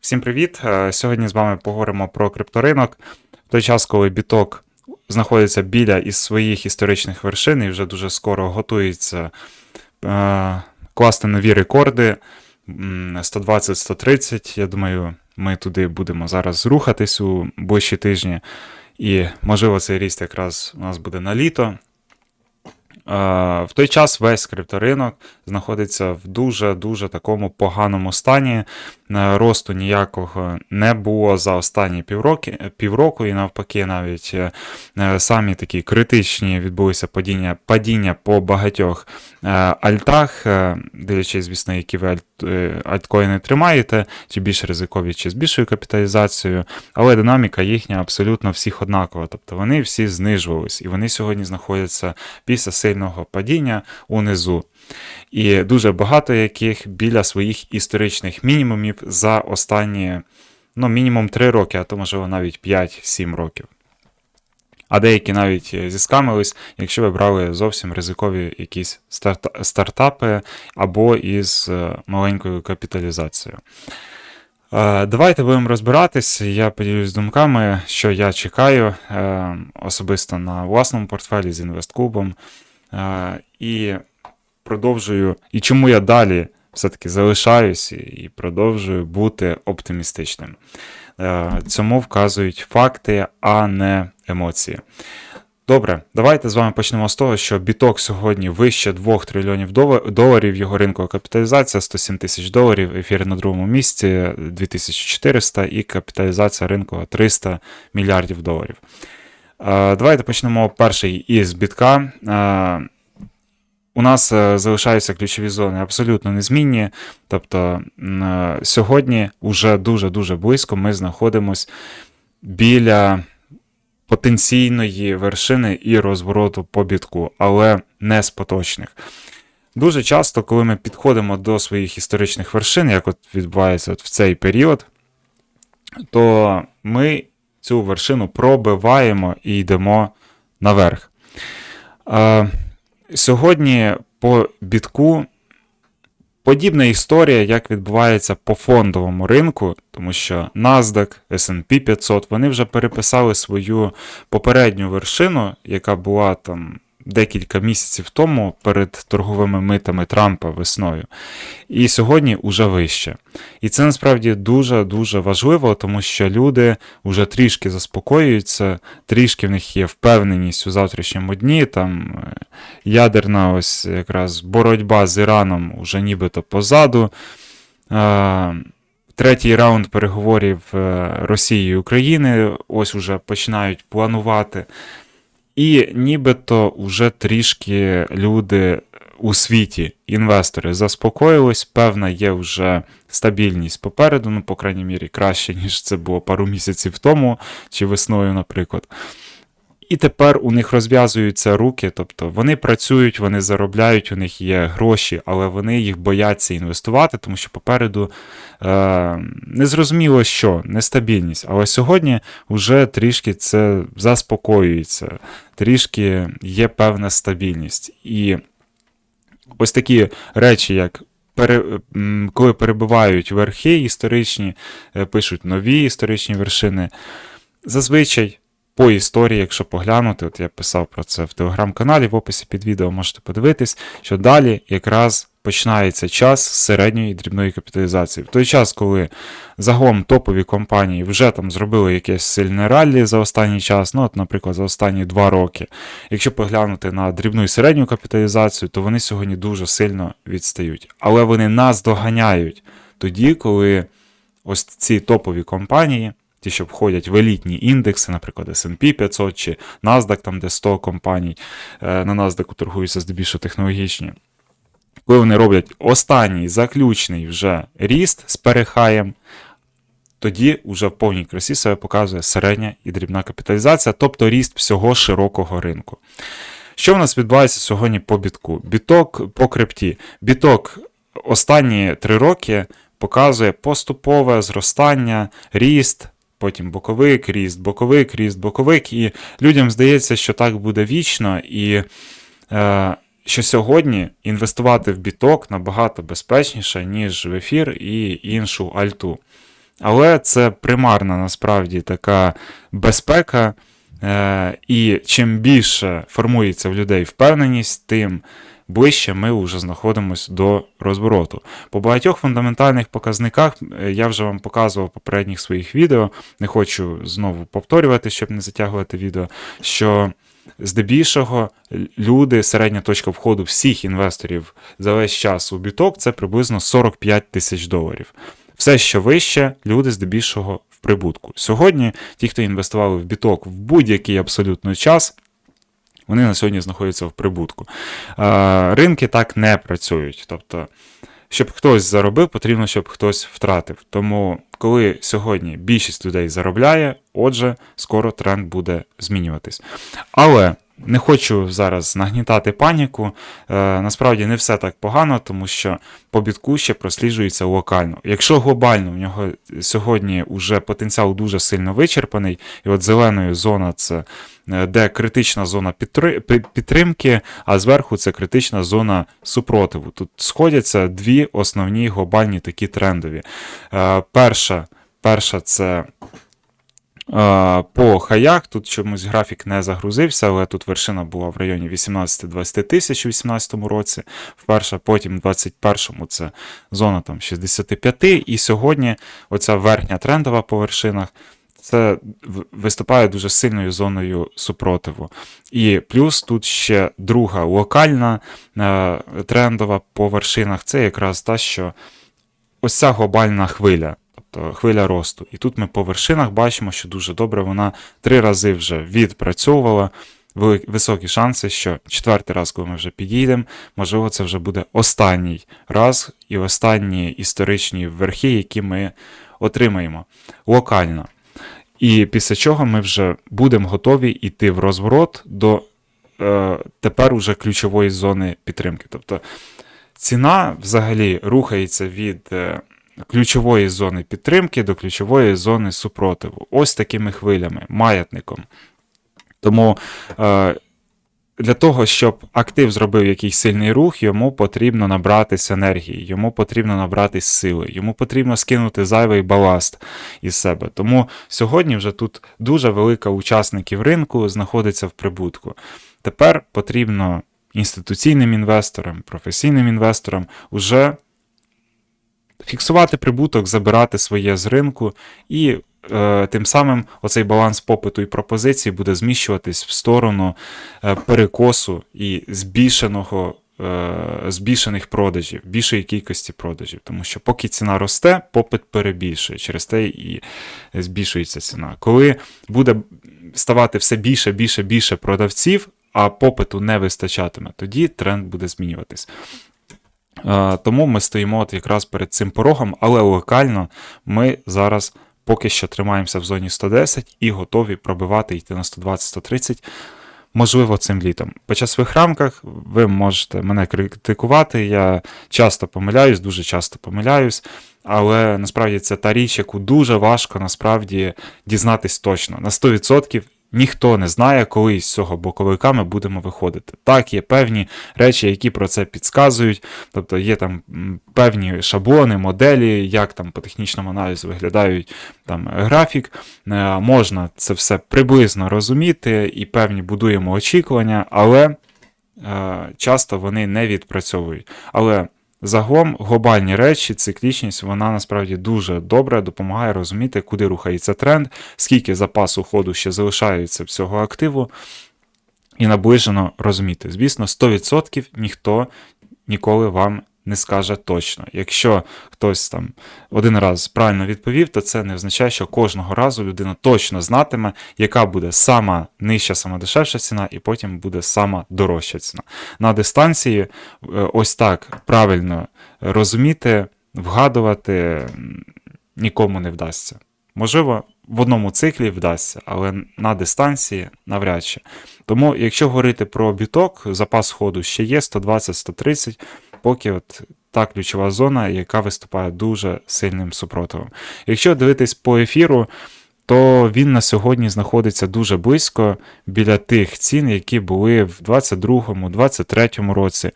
Всім привіт! Е, Сьогодні з вами поговоримо про крипторинок. В той час, коли біток знаходиться біля із своїх історичних вершин і вже дуже скоро готується е, класти нові рекорди 120-130. Я думаю, ми туди будемо зараз рухатись у ближчі тижні. І, можливо, цей ріст якраз у нас буде на літо. Е, В той час весь крипторинок знаходиться в дуже-дуже такому поганому стані. Е, Росту ніякого не було за останні півроки, півроку, і навпаки, навіть е, е, самі такі критичні відбулися падіння, падіння по багатьох альтах, дивлячись, звісно, які ви альткоїни тримаєте, чи більш ризикові, чи з більшою капіталізацією, але динаміка їхня абсолютно всіх однакова. Тобто вони всі знижувались, і вони сьогодні знаходяться після сильного падіння унизу. І дуже багато яких біля своїх історичних мінімумів за останні ну, мінімум 3 роки, а то можливо навіть 5-7 років. А деякі навіть е, зіскамились, якщо ви брали зовсім ризикові якісь старта- стартапи або із е, маленькою капіталізацією. Е, Давайте будемо розбиратись. Я поділюсь думками, що я чекаю особисто на власному портфелі з інвестклубом. Е, І продовжую, і чому я далі все-таки залишаюсь і продовжую бути оптимістичним. Е, Цьому вказують факти, а не емоції. Добре, давайте з вами почнемо з того, що біток сьогодні вище 2 трильйонів доларів, його ринкова капіталізація 107 тисяч доларів, ефір на другому місці 2400 і капіталізація ринкова 300 мільярдів доларів. Е, Давайте почнемо перший із бітка. Е, у нас е, залишаються ключові зони абсолютно незмінні. Тобто е, сьогодні вже дуже-дуже близько ми знаходимось біля потенційної вершини і розвороту по бітку, але не з поточних. Дуже часто, коли ми підходимо до своїх історичних вершин, як от відбувається от в цей період, то ми цю вершину пробиваємо і йдемо наверх. Сьогодні по бітку подібна історія, як відбувається по фондовому ринку, тому що NASDAQ, S&P 500, вони вже переписали свою попередню вершину, яка була там декілька місяців тому перед торговими митами Трампа весною. І сьогодні уже вище. І це насправді дуже-дуже важливо, тому що люди вже трішки заспокоюються, трішки в них є впевненість у завтрашньому дні. Там е, ядерна ось якраз боротьба з Іраном уже нібито позаду. Третій раунд переговорів е, Росії і України ось уже починають планувати. І нібито вже трішки люди у світі, інвестори, заспокоїлись, певна є вже стабільність попереду, ну, по крайній мірі, краще, ніж це було пару місяців тому, чи весною, наприклад. І тепер у них розв'язуються руки, тобто вони працюють, вони заробляють, у них є гроші, але вони їх бояться інвестувати, тому що попереду е, незрозуміло що, нестабільність. Але сьогодні вже трішки це заспокоюється, трішки є певна стабільність. І ось такі речі, як коли перебувають верхи історичні, е, пишуть нові історичні вершини, зазвичай по історії, якщо поглянути, от я писав про це в телеграм-каналі, в описі під відео можете подивитись, що далі якраз починається час середньої дрібної капіталізації. В той час, коли загалом топові компанії вже там зробили якесь сильне раллі за останній час, ну, от, наприклад, за останні два роки. Якщо поглянути на дрібну і середню капіталізацію, то вони сьогодні дуже сильно відстають. Але вони нас доганяють тоді, коли ось ці топові компанії ті, що входять в елітні індекси, наприклад, S&P 500 чи NASDAQ, там де 100 компаній, е, на NASDAQ торгуються здебільшого технологічні. Коли вони роблять останній заключний вже ріст з перехаєм, тоді вже в повній красі себе показує середня і дрібна капіталізація, тобто ріст всього широкого ринку. Що в нас відбувається сьогодні по бітку? Біток по крипті. Біток останні три роки показує поступове зростання, ріст, потім боковик, ріст, боковик, ріст, боковик. І людям здається, що так буде вічно, і е, що сьогодні інвестувати в біток набагато безпечніше, ніж в ефір і іншу альту. Але це примарна насправді така безпека. Е, І чим більше формується в людей впевненість, тим ближче ми вже знаходимося до розвороту. По багатьох фундаментальних показниках е, я вже вам показував в попередніх своїх відео. Не хочу знову повторювати, щоб не затягувати відео. що Здебільшого люди, середня точка входу всіх інвесторів за весь час у біток це приблизно 45 тисяч доларів. Все, що вище, люди здебільшого в прибутку. Сьогодні ті, хто інвестували в біток в будь-який абсолютно час, вони на сьогодні знаходяться в прибутку. Ринки так не працюють. Тобто, щоб хтось заробив, потрібно, щоб хтось втратив. Тому, коли сьогодні більшість людей заробляє, отже, скоро тренд буде змінюватись. Але. Не хочу зараз нагнітати паніку. Е, Насправді не все так погано, тому що по бітку ще просліджується локально. Якщо глобально в нього сьогодні вже потенціал дуже сильно вичерпаний, і от зеленою зона це е, де критична зона підтримки, а зверху це критична зона супротиву. Тут сходяться дві основні глобальні такі трендові. Е, Перша, Перша це. По хаях тут чомусь графік не загрузився, але тут вершина була в районі 18-20 тисяч у 2018 році. Вперше, потім в 2021 це зона там 65. І сьогодні оця верхня трендова по вершинах. Це виступає дуже сильною зоною супротиву. І плюс тут ще друга локальна е, трендова по вершинах це якраз та, що ось ця глобальна хвиля тобто хвиля росту. І тут ми по вершинах бачимо, що дуже добре вона три рази вже відпрацьовувала. Високі шанси, що четвертий раз, коли ми вже підійдемо, можливо, це вже буде останній раз і останні історичні верхи, які ми отримаємо локально. І після чого ми вже будемо готові йти в розворот до е, тепер уже ключової зони підтримки. Тобто ціна взагалі рухається від. Е, ключової зони підтримки до ключової зони супротиву. Ось такими хвилями, маятником. Тому е, для того, щоб актив зробив якийсь сильний рух, йому потрібно набратись енергії, йому потрібно набратись сили, йому потрібно скинути зайвий баласт із себе. Тому сьогодні вже тут дуже велика учасників ринку знаходиться в прибутку. Тепер потрібно інституційним інвесторам, професійним інвесторам уже фіксувати прибуток, забирати своє з ринку, і е, тим самим оцей баланс попиту і пропозиції буде зміщуватись в сторону е, перекосу і збільшеного. Е, збільшених продажів, більшої кількості продажів, тому що поки ціна росте, попит перебільшує, через те і збільшується ціна. Коли буде ставати все більше, більше, більше продавців, а попиту не вистачатиме, тоді тренд буде змінюватись. Тому ми стоїмо от якраз перед цим порогом, але локально ми зараз поки що тримаємося в зоні 110 і готові пробивати йти на 120-130. Можливо, цим літом. По часових рамках ви можете мене критикувати. Я часто помиляюсь, дуже часто помиляюсь, але насправді це та річ, яку дуже важко насправді дізнатись точно. На 100% Ніхто не знає, коли з цього боковика ми будемо виходити. Так, є певні речі, які про це підказують, тобто є там певні шаблони, моделі, як там по технічному аналізу виглядають там графік. Е, можна це все приблизно розуміти і певні будуємо очікування, але е, часто вони не відпрацьовують. Але Загалом глобальні речі, циклічність, вона насправді дуже добре допомагає розуміти, куди рухається тренд, скільки запасу ходу ще залишається всього активу, і наближено розуміти. Звісно, 100% ніхто ніколи вам не скаже точно. Якщо хтось там один раз правильно відповів, то це не означає, що кожного разу людина точно знатиме, яка буде сама нижча, сама дешевша ціна, і потім буде сама дорожча ціна. На дистанції е, ось так правильно розуміти, вгадувати нікому не вдасться. Можливо, в одному циклі вдасться, але на дистанції навряд чи. Тому, якщо говорити про біток, запас ходу ще є 120-130 поки от та ключова зона, яка виступає дуже сильним супротивом. Якщо дивитись по ефіру, то він на сьогодні знаходиться дуже близько біля тих цін, які були в 2022-2023 році.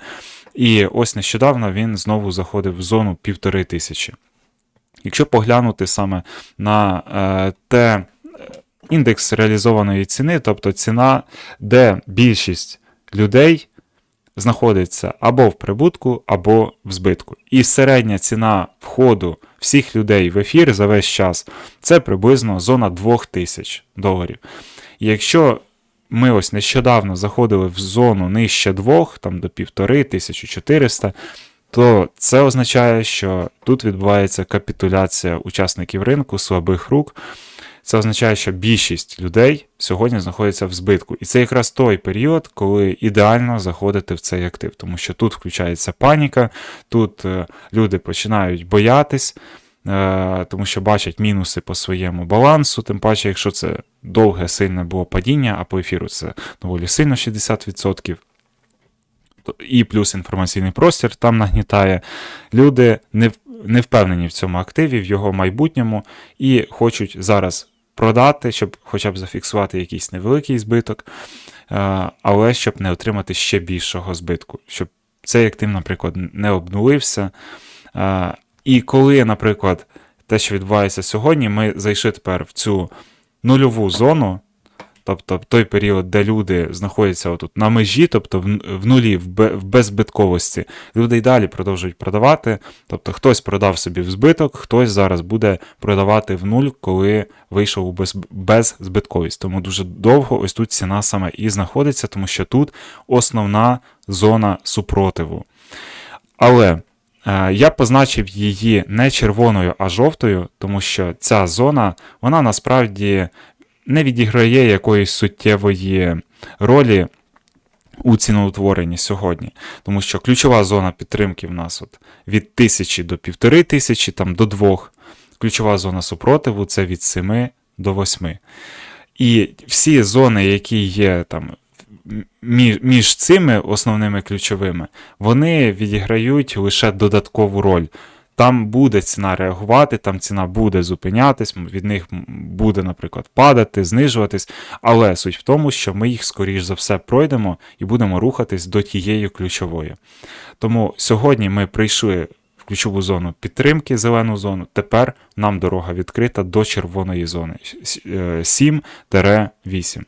І ось нещодавно він знову заходив в зону півтори тисячі. Якщо поглянути саме на е, те індекс реалізованої ціни, тобто ціна, де більшість людей знаходиться або в прибутку, або в збитку. І середня ціна входу всіх людей в ефір за весь час це приблизно зона 2000 доларів. І якщо ми ось нещодавно заходили в зону нижче 2, там до 1500, 1400, то це означає, що тут відбувається капітуляція учасників ринку, слабих рук. Це означає, що більшість людей сьогодні знаходиться в збитку. І це якраз той період, коли ідеально заходити в цей актив, тому що тут включається паніка, тут е, люди починають боятись, е, тому що бачать мінуси по своєму балансу, тим паче, якщо це довге, сильне було падіння, а по ефіру це доволі сильно 60%. І плюс інформаційний простір там нагнітає. Люди не не впевнені в цьому активі, в його майбутньому, і хочуть зараз продати, щоб хоча б зафіксувати якийсь невеликий збиток, е, але щоб не отримати ще більшого збитку, щоб цей актив, наприклад, не обнулився. Е, і коли, наприклад, те, що відбувається сьогодні, ми зайшли тепер в цю нульову зону, Тобто той період, де люди знаходяться отут на межі, тобто в нулі, в беззбитковості, люди й далі продовжують продавати. Тобто хтось продав собі в збиток, хтось зараз буде продавати в нуль, коли вийшов у беззбитковість. Тому дуже довго ось тут ціна саме і знаходиться, тому що тут основна зона супротиву. Але. Е, я позначив її не червоною, а жовтою, тому що ця зона, вона насправді не відіграє якоїсь суттєвої ролі у ціноутворенні сьогодні. Тому що ключова зона підтримки в нас от від 1000 до 1500, там до 2. Ключова зона супротиву це від 7 до 8. І всі зони, які є там між цими основними ключовими, вони відіграють лише додаткову роль. Там буде ціна реагувати, там ціна буде зупинятись, від них буде, наприклад, падати, знижуватись. Але суть в тому, що ми їх, скоріш за все, пройдемо і будемо рухатись до тієї ключової. Тому сьогодні ми прийшли в ключову зону підтримки, зелену зону. Тепер нам дорога відкрита до червоної зони 7-8. Е,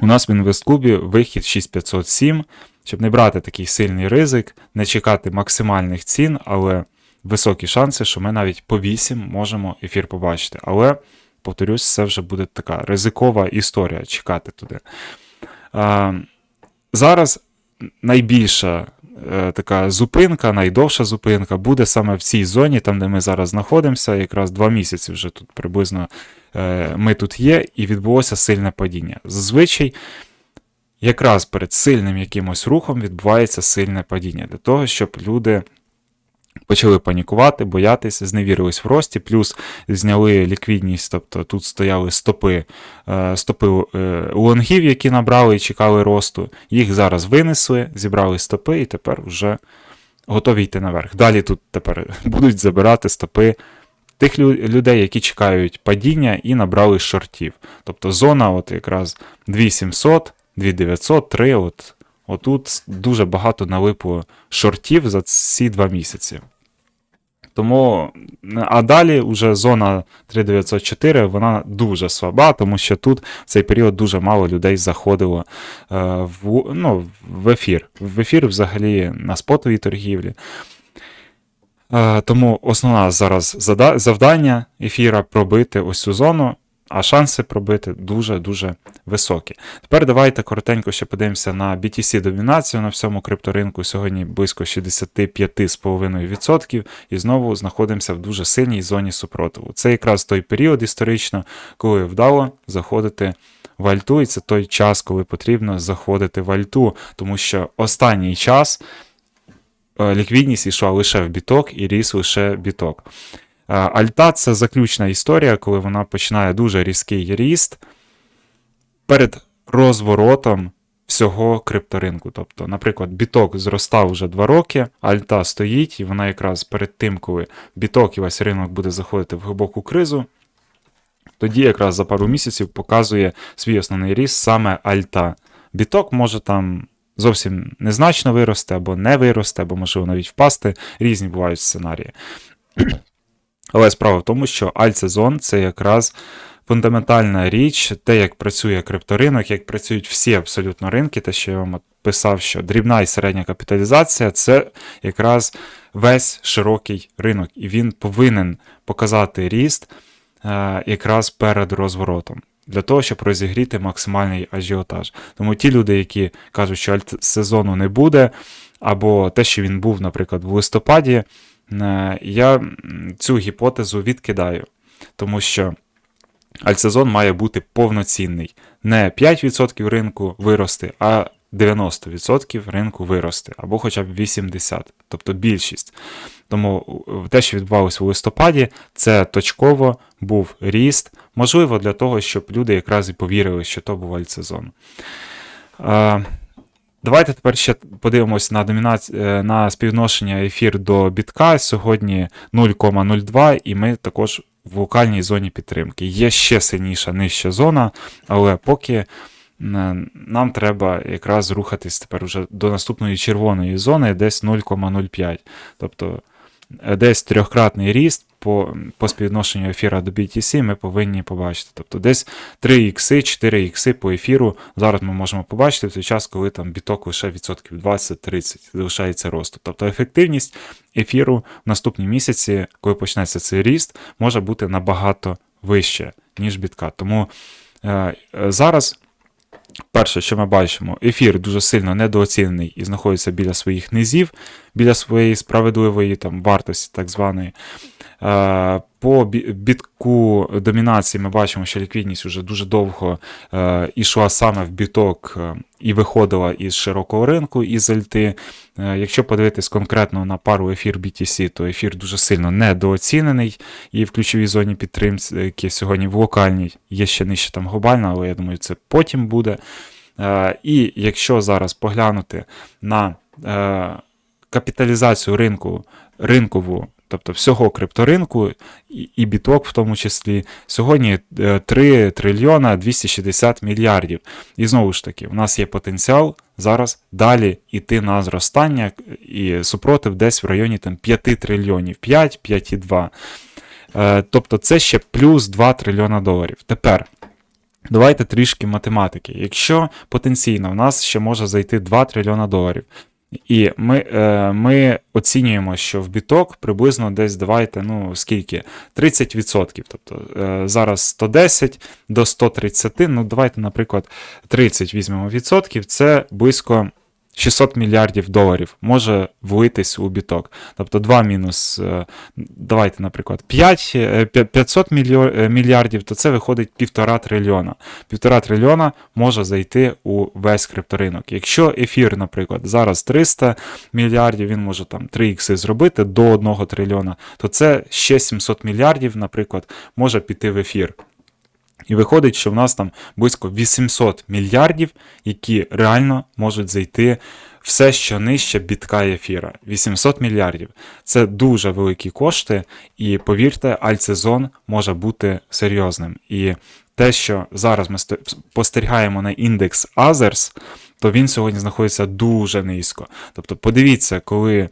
У нас в інвестклубі вихід 6507. Щоб не брати такий сильний ризик, не чекати максимальних цін, але високі шанси, що ми навіть по 8 можемо ефір побачити. Але, повторюсь, це вже буде така ризикова історія чекати туди. А, Зараз найбільша е, така зупинка, найдовша зупинка буде саме в цій зоні, там, де ми зараз знаходимося, якраз два місяці вже тут приблизно е, ми тут є, і відбулося сильне падіння. Зазвичай. Якраз перед сильним якимось рухом відбувається сильне падіння для того, щоб люди Почали панікувати, боятися, зневірились в рості, плюс зняли ліквідність, тобто тут стояли стопи е, стопи е, лонгів, які набрали і чекали росту. Їх зараз винесли, зібрали стопи і тепер вже готові йти наверх. Далі тут тепер будуть забирати стопи тих людей, які чекають падіння і набрали шортів. Тобто зона, от якраз 2700, 2900, 3, от Отут дуже багато налипло шортів за ці два місяці. Тому, а далі вже зона 3904 вона дуже слаба, тому що тут в цей період дуже мало людей заходило е, в ну, в ефір. В ефір взагалі на спотовій торгівлі. Е, тому основна зараз завдання ефіра пробити ось цю зону а шанси пробити дуже-дуже високі. Тепер давайте коротенько ще подивимося на BTC домінацію на всьому крипторинку. Сьогодні близько 65,5%, і знову знаходимося в дуже сильній зоні супротиву. Це якраз той період історично, коли вдало заходити в альту, і це той час, коли потрібно заходити в альту, тому що останній час. Е, ліквідність йшла лише в біток і ріс лише біток. Альта це заключна історія, коли вона починає дуже різкий ріст перед розворотом всього крипторинку. Тобто, наприклад, біток зростав вже 2 роки, альта стоїть, і вона якраз перед тим, коли біток і весь ринок буде заходити в глибоку кризу. Тоді якраз за пару місяців показує свій основний ріст саме альта. Біток може там зовсім незначно вирости, або не вирости, або можливо навіть впасти. Різні бувають сценарії. Але справа в тому, що альтсезон це якраз фундаментальна річ, те, як працює крипторинок, як працюють всі абсолютно ринки, те, що я вам писав, що дрібна і середня капіталізація це якраз весь широкий ринок, і він повинен показати ріст е, якраз перед розворотом. Для того, щоб розігріти максимальний ажіотаж. Тому ті люди, які кажуть, що альтсезону не буде, або те, що він був, наприклад, в листопаді, я цю гіпотезу відкидаю, тому що альтсезон має бути повноцінний. Не 5% ринку вирости, а 90% ринку вирости, або хоча б 80%, тобто більшість. Тому те, що відбувалося у листопаді, це точково був ріст, можливо, для того, щоб люди якраз і повірили, що то був альтсезон. Давайте тепер ще подивимось на домінаці... Е, на співношення ефір до бітка. Сьогодні 0,02, і ми також в локальній зоні підтримки. Є ще сильніша нижча зона, але поки нам треба якраз рухатись тепер уже до наступної червоної зони, десь 0,05. Тобто е, десь трьохкратний ріст по по співвідношенню ефіра до BTC ми повинні побачити. Тобто десь 3 ікси, 4 ікси по ефіру. Зараз ми можемо побачити в той час, коли там біток лише відсотків 20-30 залишається росту. Тобто ефективність ефіру в наступні місяці, коли почнеться цей ріст, може бути набагато вище, ніж бітка. Тому е, зараз. Перше, що ми бачимо, ефір дуже сильно недооцінений і знаходиться біля своїх низів, біля своєї справедливої там, вартості, так званої. Е, по бітку домінації ми бачимо, що ліквідність вже дуже довго е, йшла саме в біток е, і виходила із широкого ринку, із альти. Якщо подивитись конкретно на пару ефір BTC, то ефір дуже сильно недооцінений і в ключовій зоні підтримки сьогодні в локальній є ще нижче там глобальна, але я думаю, це потім буде. І якщо зараз поглянути на капіталізацію ринку ринкову тобто всього крипторинку і біток в тому числі. Сьогодні 3 е, трильйона 260 мільярдів. І знову ж таки, у нас є потенціал зараз далі йти на зростання і супротив десь в районі там, 5 трильйонів, 5, 5,2. Е, тобто це ще плюс 2 трильйона доларів. Тепер. Давайте трішки математики. Якщо потенційно в нас ще може зайти 2 трильйона доларів, і ми е, ми оцінюємо, що в біток приблизно десь давайте, ну скільки? 30%. Тобто е, зараз 110 до 130, ну давайте, наприклад, 30 візьмемо відсотків, це близько 600 мільярдів доларів може влитись у біток. Тобто 2 мінус, е, давайте, наприклад, 5, 500 е, мільярдів, то це виходить 1,5 трильйона. 1,5 трильйона може зайти у весь крипторинок. Якщо ефір, наприклад, зараз 300 мільярдів, він може там 3 ікси зробити до 1 трильйона, то це ще 700 мільярдів, наприклад, може піти в ефір. І виходить, що в нас там близько 800 мільярдів, які реально можуть зайти все, що нижче бітка ефіра. 800 мільярдів. Це дуже великі кошти, і повірте, альтсезон може бути серйозним. І те, що зараз ми спостерігаємо на індекс Others, то він сьогодні знаходиться дуже низько. Тобто, подивіться, коли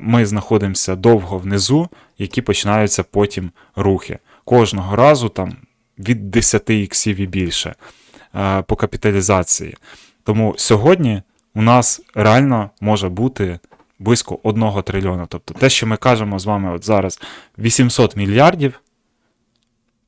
ми знаходимося довго внизу, які починаються потім рухи. Кожного разу там від 10 іксів і більше е, по капіталізації. Тому сьогодні у нас реально може бути близько 1 трильйона. Тобто те, що ми кажемо з вами от зараз 800 мільярдів.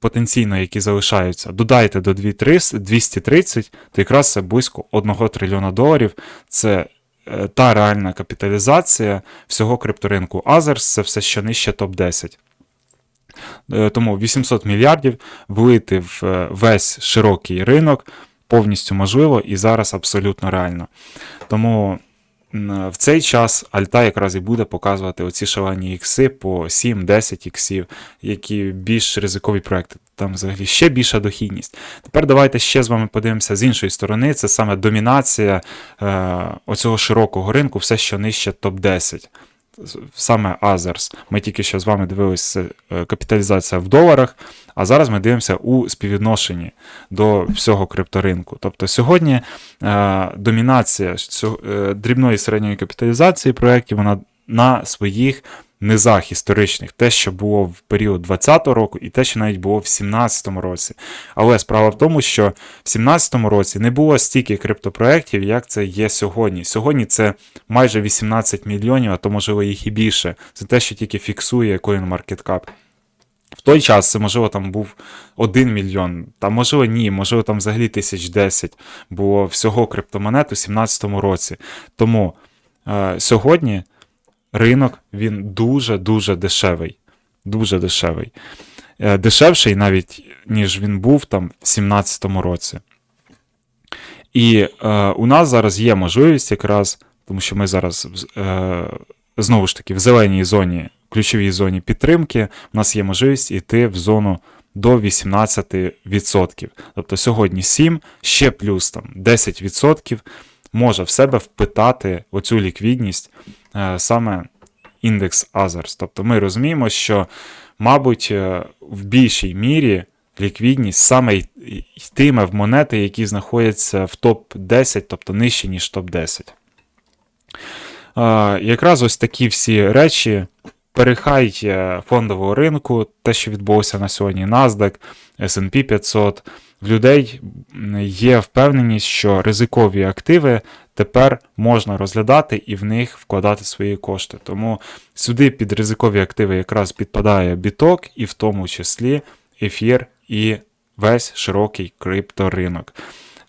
Потенційно, які залишаються, додайте до 230, то якраз це близько 1 трильйона доларів. Це е, та реальна капіталізація всього крипторинку Others, це все що нижче топ-10. Е, тому 800 мільярдів влити в е, весь широкий ринок повністю можливо і зараз абсолютно реально. Тому в цей час Альта якраз і буде показувати оці шалені ікси по 7-10 іксів, які більш ризикові проекти. Там взагалі ще більша дохідність. Тепер давайте ще з вами подивимося з іншої сторони. Це саме домінація е, оцього широкого ринку, все, що нижче топ-10 саме Азерс. Ми тільки що з вами дивилися е, капіталізація в доларах, а зараз ми дивимося у співвідношенні до всього крипторинку. Тобто сьогодні е, домінація дрібної дрібної середньої капіталізації проєктів вона на своїх низах історичних, те, що було в період 2020 року, і те, що навіть було в 2017 році. Але справа в тому, що в 2017 році не було стільки криптопроєктів, як це є сьогодні. Сьогодні це майже 18 мільйонів, а то можливо їх і більше. Це те, що тільки фіксує CoinMarketCap. В той час це, можливо, там був 1 мільйон, та можливо, ні, можливо, там взагалі тисяч 10 було всього криптомонет у 2017 році. Тому е, сьогодні ринок він дуже-дуже дешевий. Дуже дешевий. Е, дешевший навіть, ніж він був там в 2017 році. І е, у нас зараз є можливість якраз, тому що ми зараз е, знову ж таки в зеленій зоні, ключовій зоні підтримки, у нас є можливість йти в зону до 18%. Тобто сьогодні 7, ще плюс там 10% може в себе впитати оцю ліквідність саме індекс Others. Тобто ми розуміємо, що, мабуть, е, в більшій мірі ліквідність саме йтиме в монети, які знаходяться в топ-10, тобто нижче, ніж топ-10. Е, Якраз ось такі всі речі. Перехай е, фондового ринку, те, що відбулося на сьогодні, NASDAQ, S&P 500, в людей є впевненість, що ризикові активи тепер можна розглядати і в них вкладати свої кошти. Тому сюди під ризикові активи якраз підпадає біток, і в тому числі ефір і весь широкий крипторинок.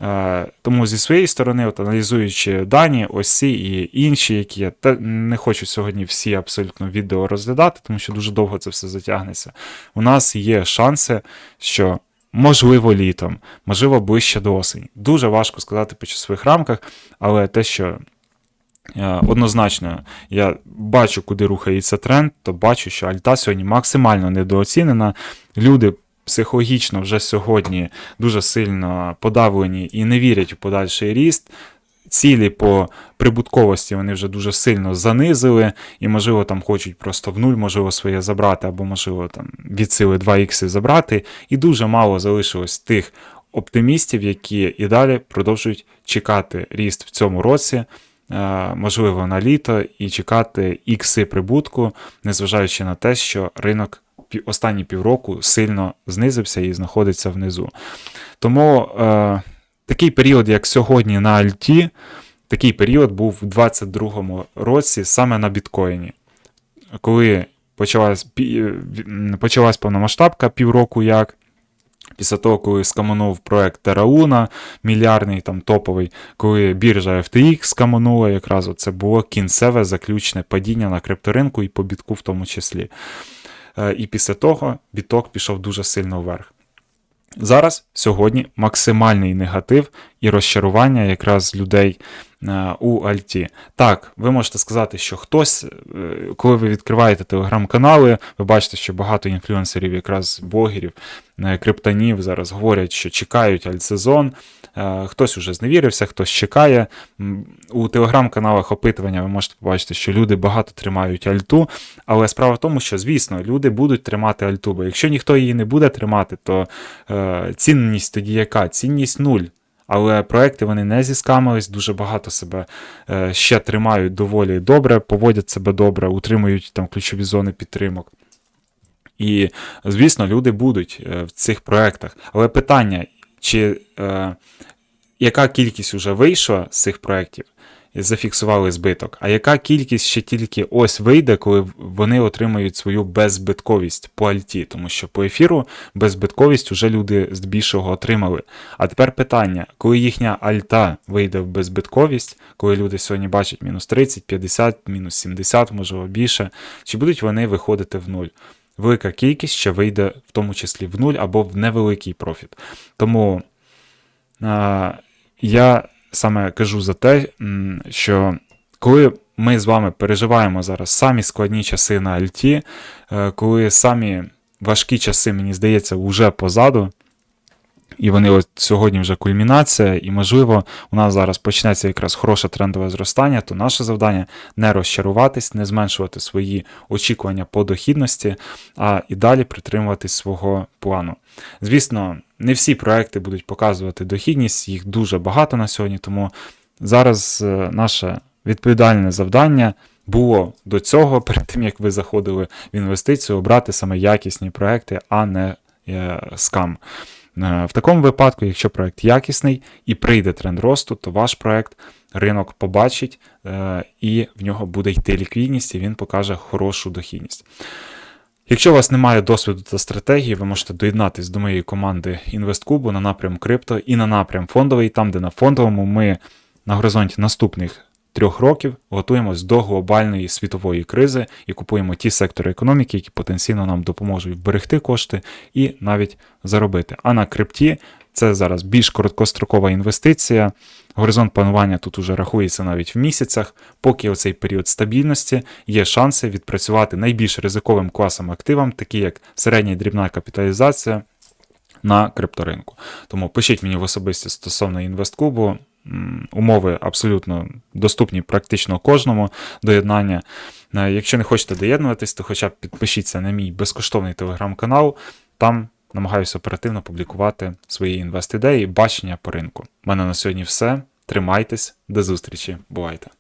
Е, Тому зі своєї сторони, от аналізуючи дані, ось ці і інші, які я те, не хочу сьогодні всі абсолютно відео розглядати, тому що дуже довго це все затягнеться. У нас є шанси, що можливо літом, можливо, ближче до осені. Дуже важко сказати по часових рамках, але те, що е, однозначно я бачу, куди рухається тренд, то бачу, що Альта сьогодні максимально недооцінена. Люди психологічно вже сьогодні дуже сильно подавлені і не вірять у подальший ріст. Цілі по прибутковості вони вже дуже сильно занизили, і, можливо, там хочуть просто в нуль, можливо, своє забрати, або, можливо, там від сили 2х забрати. І дуже мало залишилось тих оптимістів, які і далі продовжують чекати ріст в цьому році, е, можливо, на літо, і чекати ікси прибутку, незважаючи на те, що ринок останні півроку сильно знизився і знаходиться внизу. Тому е, такий період, як сьогодні на Альті, такий період був у 2022 році саме на біткоїні. Коли почалась, почалась повномасштабка півроку як. Після того, коли скаманув проект Терауна, мільярдний там топовий, коли біржа FTX скаманула, якраз це було кінцеве заключне падіння на крипторинку і по бітку в тому числі. Е, І після того біток пішов дуже сильно вверх. Зараз, сьогодні, максимальний негатив і розчарування якраз людей е, у Альті. Так, ви можете сказати, що хтось, е, коли ви відкриваєте телеграм-канали, ви бачите, що багато інфлюенсерів, якраз блогерів, е, криптонів зараз говорять, що чекають альтсезон. Хтось уже зневірився, хтось чекає. У телеграм-каналах опитування ви можете побачити, що люди багато тримають альту. Але справа в тому, що, звісно, люди будуть тримати альту, бо якщо ніхто її не буде тримати, то цінність тоді яка? Цінність нуль. Але проекти вони не зіскамились, дуже багато себе е, ще тримають доволі добре, поводять себе добре, утримують там ключові зони підтримок. І, звісно, люди будуть е, в цих проектах. Але питання, чи е, яка кількість вже вийшла з цих проєктів, зафіксували збиток, а яка кількість ще тільки ось вийде, коли вони отримають свою беззбитковість по альті, тому що по ефіру беззбитковість вже люди здебільшого отримали. А тепер питання, коли їхня альта вийде в беззбитковість, коли люди сьогодні бачать мінус 30, 50, мінус 70, можливо більше, чи будуть вони виходити в нуль? Велика кількість ще вийде в тому числі в нуль або в невеликий профіт. Тому а, я саме кажу за те, що коли ми з вами переживаємо зараз самі складні часи на Альті, е, коли самі важкі часи, мені здається, вже позаду, і вони от сьогодні вже кульмінація, і, можливо, у нас зараз почнеться якраз хороше трендове зростання, то наше завдання не розчаруватись, не зменшувати свої очікування по дохідності, а і далі притримуватись свого плану. Звісно, не всі проекти будуть показувати дохідність, їх дуже багато на сьогодні, тому зараз е, наше відповідальне завдання було до цього, перед тим як ви заходили в інвестицію, обрати саме якісні проекти, а не е, скам. Е, В такому випадку, якщо проект якісний і прийде тренд росту, то ваш проект ринок побачить і в нього буде йти ліквідність, і він покаже хорошу дохідність. Якщо у вас немає досвіду та стратегії, ви можете доєднатись до моєї команди InvestCube на напрям крипто і на напрям фондовий, там, де на фондовому ми на горизонті наступних трьох років готуємось до глобальної світової кризи і купуємо ті сектори економіки, які потенційно нам допоможуть вберегти кошти і навіть заробити. А на крипті це зараз більш короткострокова інвестиція. Горизонт планування тут уже рахується навіть в місяцях, поки оцей період стабільності є шанси відпрацювати найбільш ризиковим класом активам, такі як середня і дрібна капіталізація на крипторинку. Тому пишіть мені в особисті стосовно інвесткубу. М, Умови абсолютно доступні практично кожному доєднання. Е, Якщо не хочете доєднуватись, то хоча б підпишіться на мій безкоштовний телеграм-канал. Там намагаюся оперативно публікувати свої інвест-ідеї, бачення по ринку. У мене на сьогодні все. Тримайтесь, до зустрічі, бувайте!